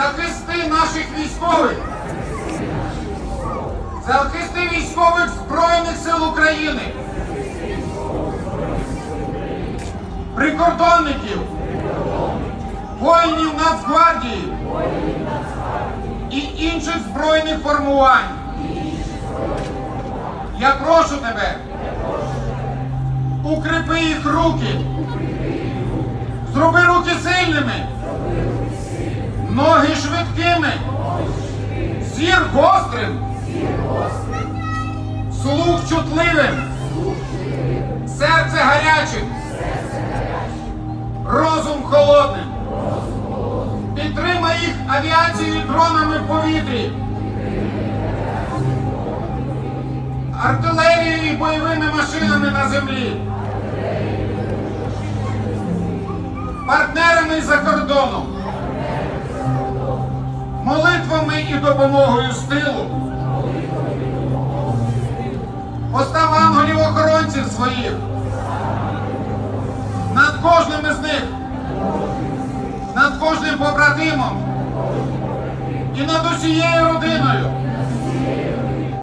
Захисти наших військових. Захисти військових Збройних сил України. Прикордонників. Воїнів Нацгвардії. І інших збройних формувань. Я прошу тебе. Укріпи їх руки. Зроби руки сильними. Ноги швидкими. Зір гострим. Слух чутливим. Серце гарячим. Розум холодним. Підтримай їх авіацією дронами в повітрі. Артилерією і бойовими машинами на землі. Партнерами за кордоном. Охоронців своїх. Над кожним із них. Над кожним побратимом. І над усією родиною.